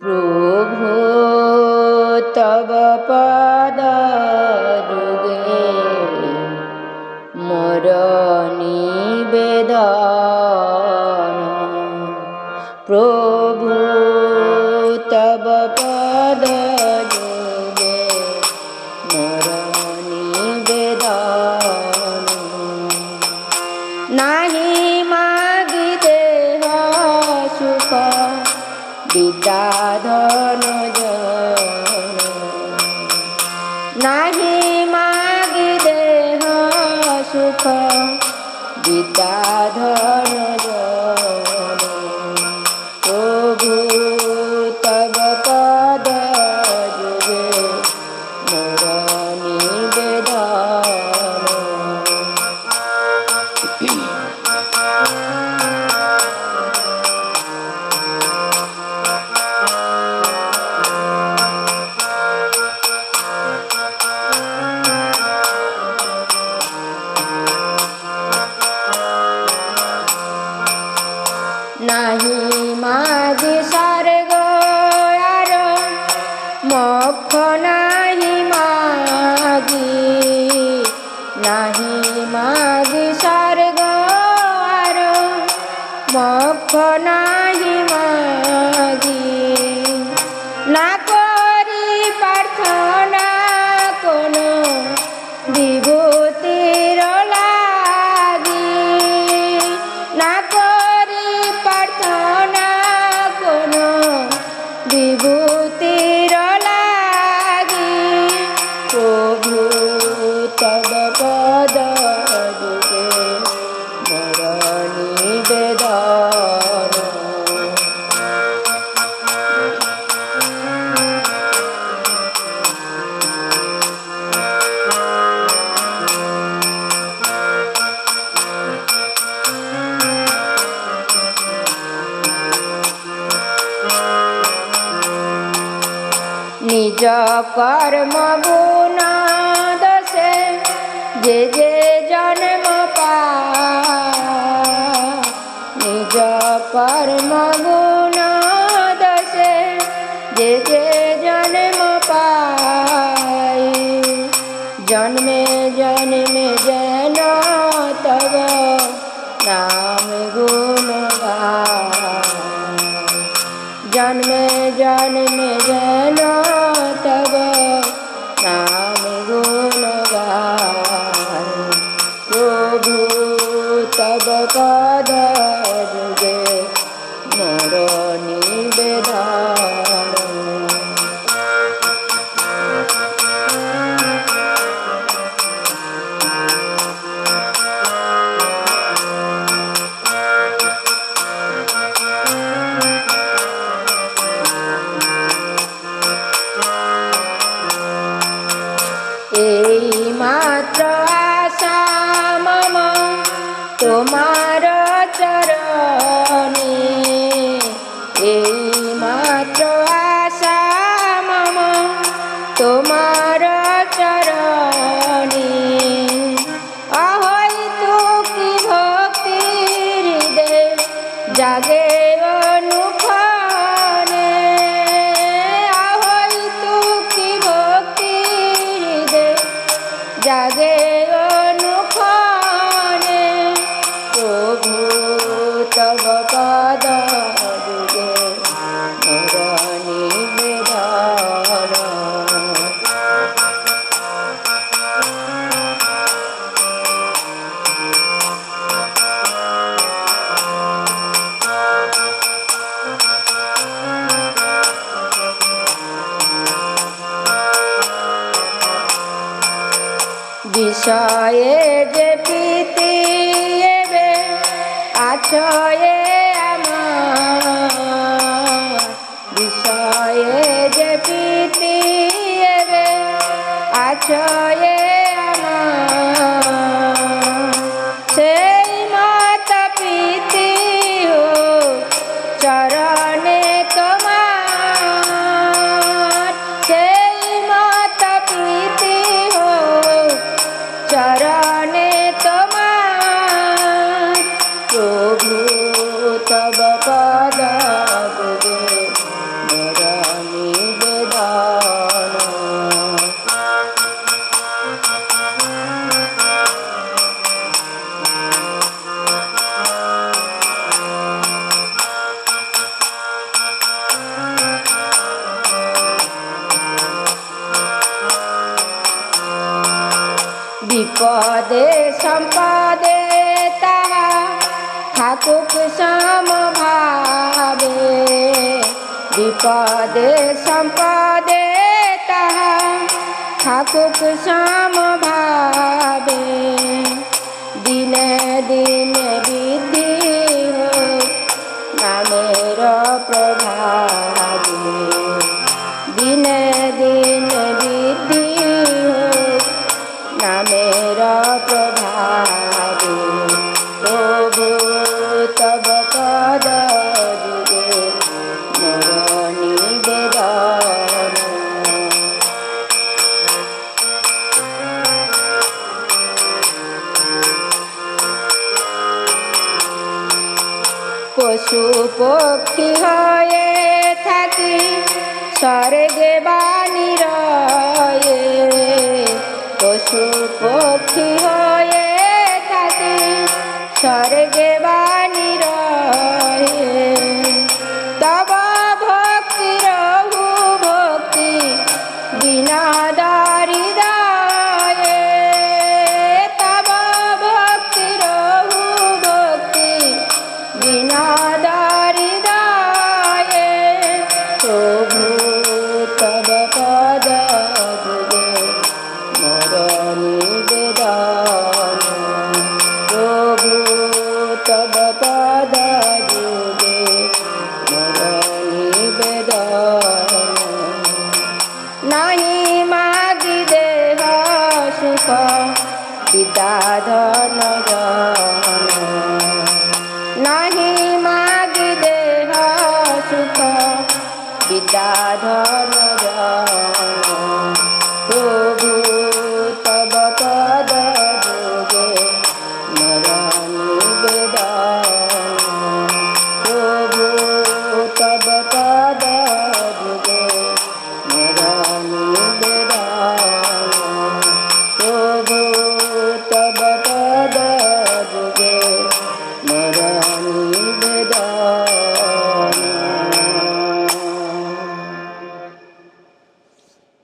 প্রভু তব পদ যুগে মোর নিবেদন প্রভু তব পদ যুগে বিদ্যাধন নাহি মাগি দেহ সুখ বিদ্যাধন নাহি মাঝি স্বর্গ, আর মক্ষ নাহি মাগি নাহি মাঝি স্বর্গ, আর মক্ষ নাহি মাগি না নিজ কর্ম গুণ দোষে যে যে জন্ম নিজ কর্ম গুণ দোষে যে যে জন্ম পায়। জন্মে জন্মে যেন তব নাম গুণ জন্মে জন্মে যেন পদ যুগে মোর নিবেদন তোমার চরণে এই মাত্র আশা মম তোমার চরণে। অহৈ তু কি ভক্তি হৃদয় জাগে বিষয়ে যে প্রীতি এবে বিপদে সম্পদে তাহা থাকুক সমভাবে। বিপদে সম্পদে তাহা থাকুক সমভাবে। নামের প্রভাবে প্রভু তব পদ যুগে মোর নিবেদন পশু পক্ষী হয়ে থাকি স্বর্গে পশু বিদ্যাধন জন